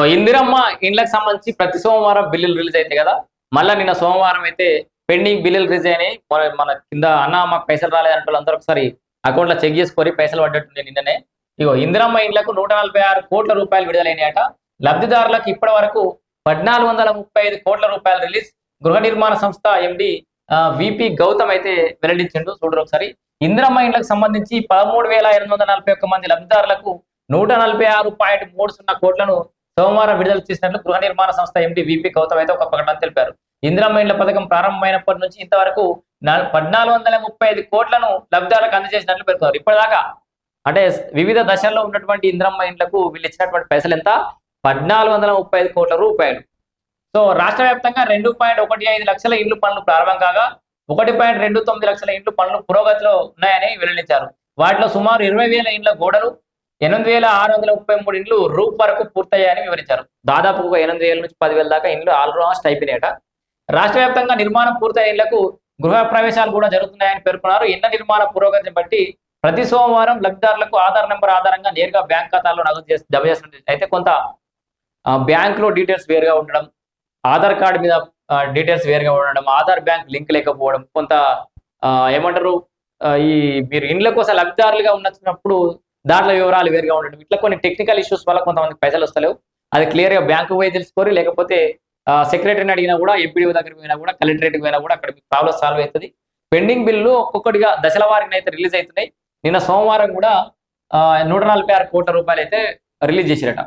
So Indiramma ఇండ్లకు సంబంధించి ప్రతి సోమవారం బిల్లులు రిలీజ్ అయింది కదా? మళ్ళీ నిన్న సోమవారం అయితే పెండింగ్ బిల్లులు రిలీజ్ అయినాయి. మన కింద అన్న మాకు పైసలు రాలేదంటే వాళ్ళందరూ ఒకసారి అకౌంట్లో చెక్ చేసుకొని పైసలు పడ్డట్టుంది నిన్ననే. ఇగో ఇందిరమ్మ ఇండ్లకు నూట నలభై ఆరు కోట్ల రూపాయలు విడుదలైనాయట. లబ్ధిదారులకు ఇప్పటి వరకు పద్నాలుగు వందల ముప్పై ఐదు కోట్ల రూపాయలు రిలీజ్. గృహ నిర్మాణ సంస్థ ఎండి విపి గౌతమ్ అయితే వెల్లడించిండు. చూడరు ఒకసారి. ఇందిరమ్మ ఇండ్లకు సంబంధించి పదమూడు వేల ఎనిమిది వందల నలభై ఒక్క మంది లబ్ధిదారులకు నూట నలభై ఆరు పాయింట్ మూడు సున్నా కోట్లను సోమవారం విడుదల చేసినట్లు గృహ నిర్మాణ సంస్థ ఎండి విపి గౌతమ్ అయితే ఒక ప్రకటన తెలిపారు. ఇందిరమ్మ ఇండ్ల పథకం ప్రారంభమైనప్పటి నుంచి ఇంతవరకు పద్నాలుగు వందల ముప్పై ఐదు కోట్లను లబ్ధాలకు అందజేసినట్లు పేర్కొన్నారు. ఇప్పటిదాకా అంటే వివిధ దశల్లో ఉన్నటువంటి ఇందిరమ్మ ఇండ్లకు వీళ్ళు ఇచ్చినటువంటి పైసలు ఎంత? పద్నాలుగు వందల ముప్పై ఐదు కోట్ల రూపాయలు. సో రాష్ట్ర వ్యాప్తంగా రెండు పాయింట్ ఒకటి ఐదు లక్షల ఇండ్లు పనులు ప్రారంభం కాగా ఒకటి పాయింట్ రెండు తొమ్మిది లక్షల ఇండ్లు పనులు పురోగతిలో ఉన్నాయని వెల్లడించారు. వాటిలో సుమారు ఇరవై వేల ఇండ్ల గోడలు ఎనిమిది వేల ఆరు వందల ముప్పై మూడు ఇండ్లు రూప్ వరకు పూర్తయ్యాయని వివరించారు. దాదాపు ఒక ఎనిమిది వేల నుంచి పదివేల దాకా ఇండ్లు ఆల్మోస్ట్ అయిపోయినాయట. రాష్ట్ర వ్యాప్తంగా నిర్మాణం పూర్తయిన ఇళ్ళకు గృహ ప్రవేశాలు కూడా జరుగుతున్నాయని పేర్కొన్నారు. ఇళ్ళ నిర్మాణ పురోగతిని బట్టి ప్రతి సోమవారం లబ్ధిదారులకు ఆధార్ నెంబర్ ఆధారంగా నేరుగా బ్యాంక్ ఖాతాలో నగదు చేసి జమ చేస్తున్నట్టు అయితే కొంత బ్యాంక్లో డీటెయిల్స్ వేరుగా ఉండడం ఆధార్ కార్డు మీద డీటెయిల్స్ వేరుగా ఉండడం ఆధార్ బ్యాంక్ లింక్ లేకపోవడం కొంత ఆ, ఏమంటారు ఈ మీరు ఇండ్ల కోసం లబ్ధిదారులుగా ఉన్నప్పుడు దాంట్లో వివరాలు వేరుగా ఉండడం ఇట్లా కొన్ని టెక్నికల్ ఇష్యూస్ వల్ల కొంతమంది పైసలు వస్తలేవు. అది క్లియర్గా బ్యాంకు పోయి తెలుసుకోరు లేకపోతే సెక్రటరీని అడిగినా కూడా ఎంపీడీ దగ్గరికి పోయినా కూడా కలెక్టరేట్కి పోయినా కూడా అక్కడ ప్రాబ్లమ్ సాల్వ్ అవుతుంది. పెండింగ్ బిల్లు ఒక్కొక్కటిగా దశల వారిని అయితే రిలీజ్ అవుతున్నాయి. నిన్న సోమవారం కూడా నూట నలభై ఆరు కోట్ల రూపాయలు అయితే రిలీజ్ చేసిరట.